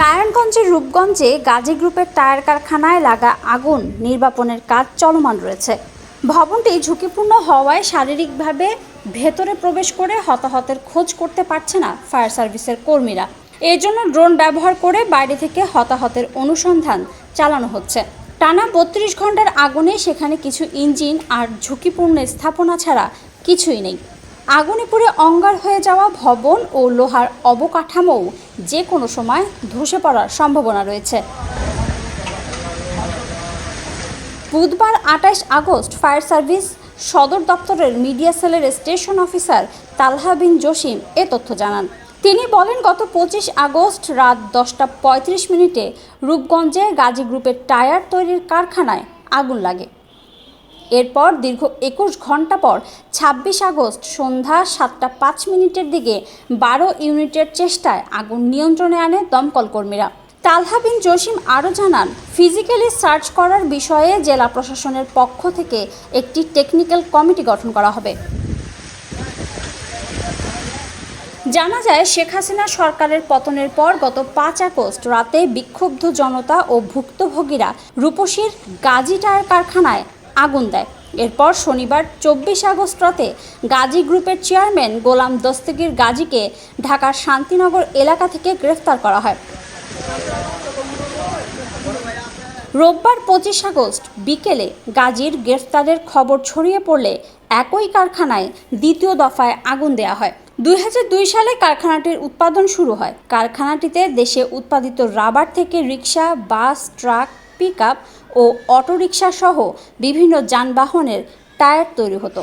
নারায়ণগঞ্জের রূপগঞ্জে গাজী গ্রুপের টায়ার কারখানায় লাগা আগুন নির্বাপনের কাজ চলমান রয়েছে। ভবনটি ঝুঁকিপূর্ণ হওয়ায় শারীরিকভাবে ভেতরে প্রবেশ করে হতাহতের খোঁজ করতে পারছে না ফায়ার সার্ভিসের কর্মীরা। এর জন্য ড্রোন ব্যবহার করে বাইরে থেকে হতাহতের অনুসন্ধান চালানো হচ্ছে। টানা বত্রিশ ঘণ্টার আগুনে সেখানে কিছু ইঞ্জিন আর ঝুঁকিপূর্ণ স্থাপনা ছাড়া কিছুই নেই। আগুনে পুড়ে অঙ্গার হয়ে যাওয়া ভবন ও লোহার অবকাঠামোও যে কোনো সময় ধসে পড়ার সম্ভাবনা রয়েছে। বুধবার আঠাশ আগস্ট ফায়ার সার্ভিস সদর দপ্তরের মিডিয়া সেলের স্টেশন অফিসার তালহা বিন জসিম এ তথ্য জানান। তিনি বলেন, গত পঁচিশ আগস্ট রাত দশটা পঁয়ত্রিশ মিনিটে রূপগঞ্জে গাজী গ্রুপের টায়ার তৈরির কারখানায় আগুন লাগে। এরপর দীর্ঘ একুশ ঘণ্টা পর ছাব্বিশ আগস্ট সন্ধ্যা সাতটা পাঁচ মিনিটের দিকে বারো ইউনিটের চেষ্টায় আগুন নিয়ন্ত্রণে আনে দমকল কর্মীরা। তালহা বিন জসিম আরও জানান, ফিজিক্যালি সার্চ করার বিষয়ে জেলা প্রশাসনের পক্ষ থেকে একটি টেকনিক্যাল কমিটি গঠন করা হবে। জানা যায়, শেখ হাসিনা সরকারের পতনের পর গত পাঁচ আগস্ট রাতে বিক্ষুব্ধ জনতা ও ভুক্তভোগীরা রূপসীর গাজী টায়ার কারখানায় আগুন দেয়। এরপর শনিবার চব্বিশ আগস্ট রাতে গাজী গ্রুপের চেয়ারম্যান গোলাম দস্তগীর গাজীকে ঢাকার শান্তিনগর এলাকা থেকে গ্রেফতার করা হয়। রোববার পঁচিশ আগস্ট বিকেলে গাজীর গ্রেফতারের খবর ছড়িয়ে পড়লে একই কারখানায় দ্বিতীয় দফায় আগুন দেওয়া হয়। দুই হাজার দুই সালে কারখানাটির উৎপাদন শুরু হয়। কারখানাটিতে দেশে উৎপাদিত রাবার থেকে রিক্সা, বাস, ট্রাক পিক ও অটোরিকশাসহ বিভিন্ন যানবাহনের টায়ার তৈরি হতো